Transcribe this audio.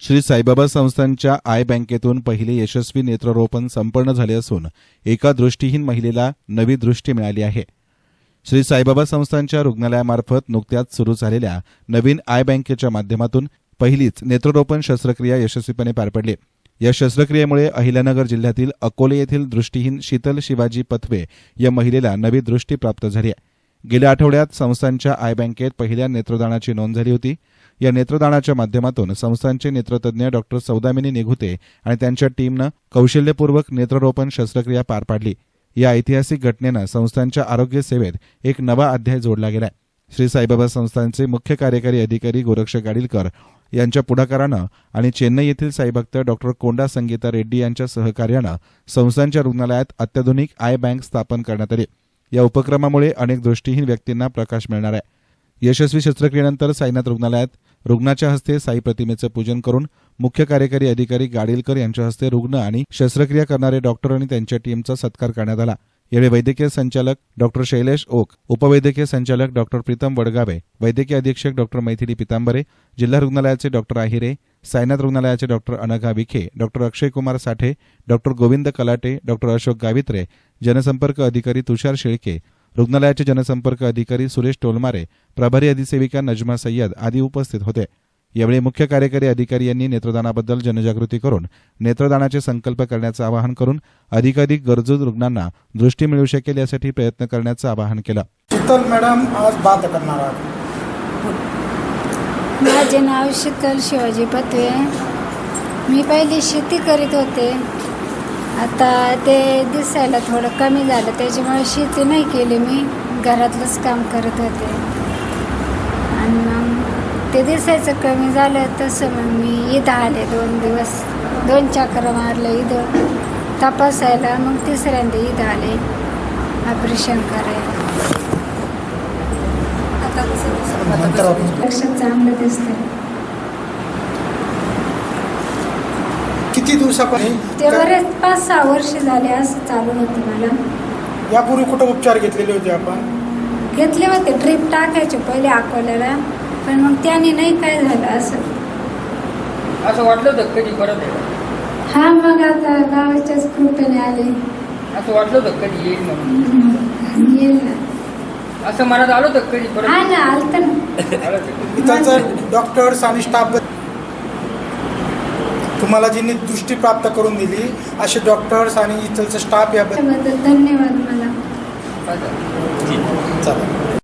श्री साईबाबा संस्थांच्या आय बँकेतून पहिले यशस्वी नेत्ररोपण संपन्न झाले असून एका दृष्टीहीन महिलेला नवी दृष्टी मिळाली आहे. श्री साईबाबा संस्थांच्या रुग्णालयामार्फत नुकत्याच सुरू झालेल्या नवीन आय बँकेच्या माध्यमातून पहिलीच नेत्ररोपण शस्त्रक्रिया यशस्वीपणे पार पडली. या शस्त्रक्रियेमुळे अहिल्यानगर जिल्ह्यातील अकोले येथील दृष्टीहीन शीतल शिवाजी पथवे या महिलेला नवी दृष्टी प्राप्त झाली आहे. गेल्या आठवड्यात संस्थांच्या आय बँकेत पहिल्या नेत्रदानाची नोंद झाली होती. या नेत्रदानाच्या माध्यमातून संस्थांचे नेत्रतज्ञ डॉक्टर सौदामिनी निघुते आणि त्यांच्या टीमनं कौशल्यपूर्वक नेत्ररोपण शस्त्रक्रिया पार पाडली. या ऐतिहासिक घटनेनं संस्थांच्या आरोग्य सेवेत एक नवा अध्याय जोडला गेलाय. श्री साईबाबा संस्थांचे मुख्य कार्यकारी अधिकारी गोरक्ष गाडीलकर यांच्या पुढाकारानं आणि चेन्नई येथील साईभक्त डॉक्टर कोंडा संगीता रेड्डी यांच्या सहकार्यानं संस्थांच्या रुग्णालयात अत्याधुनिक आय बँक स्थापन करण्यात आली. या उपक्रमामुळे अनेक दृष्टीहीन व्यक्तींना प्रकाश मिळणार आहे. यशस्वी शस्त्रक्रियेनंतर साईनाथ रुग्णालयात रुग्णाच्या हस्ते साई प्रतिमेचं पूजन करून मुख्य कार्यकारी अधिकारी गाडीलकर यांच्या हस्ते रुग्ण आणि शस्त्रक्रिया करणारे डॉक्टर आणि त्यांच्या टीमचा सत्कार करण्यात आला. यावेळी वैद्यकीय संचालक डॉक्टर शैलेश ओक उपवैद्यकीय संचालक डॉक्टर प्रीतम वडगावे वैद्यकीय अधीक्षक डॉक्टर मैथिली पितांबरे जिल्हा रुग्णालयाचे डॉक्टर आहिरे सायनाथ रुग्णालयाचे doctor Anagha Vikhe doctor Akshay Kumar Sathe doctor Govind Kalate doctor Ashok Gavitre जनसंपर्क अधिकारी तुषार शेळके रुग्णालयाचे जनसंपर्क अधिकारी सुरेश टोलमारे प्रभारी अधिसेविका नजमा सय्यद आदी उपस्थित होते. यावेळी मुख्य कार्यकारी अधिकारी यांनी नेत्रदानाबद्दल जनजागृती करून नेत्रदानाचे संकल्प करण्याचं आवाहन करून अधिकाधिक गरजू रुग्णांना दृष्टी मिळू शकेल यासाठी प्रयत्न करण्याचं आवाहन केलं. शीतल मॅडम आज बात करणार आहात. माझे नाव शीतल शिवाजी पत्वे. मी पहिली शेती करीत होते. आता ते दिसायला थोडं कमी झालं त्याच्यामुळे शेती नाही केली मी. घरातलंच काम करत होते. ते दिसायचं कमी झालं तसं मग मी इथं आले दोन दिवस. दोन चक्र मारले इथं. तपासायला मग तिसऱ्यांदा इथं आले. ऑपरेशन करायला. आपण लक्षात चांगलं दिसतंय. किती दिवसापासून? ते बरेच पाच सहा वर्ष झाले असं चालू होतं मला. यापूर्वी कुठं उपचार घेतलेले होते आपण? घेतले होते. ट्रिप टाकायचे पहिले अकोल्याला. पण मग त्याने नाही काय झालं असं. असं वाटलं होतं कधी परत येईल हा मग आता गावाच्याच कृपेने आले. असं वाटलं होतं कधी येईल म्हणून? येईल ना. असं मनात आलं होतं कधी परत? हा ना आलत ना. आलं होतं. इथलचं डॉक्टर्स आणि स्टाफ तुम्हाला ज्यांनी दृष्टी प्राप्त करून दिली असे डॉक्टर्स आणि इथलचं स्टाफ याबद्दल त्याबद्दल धन्यवाद मला. असं.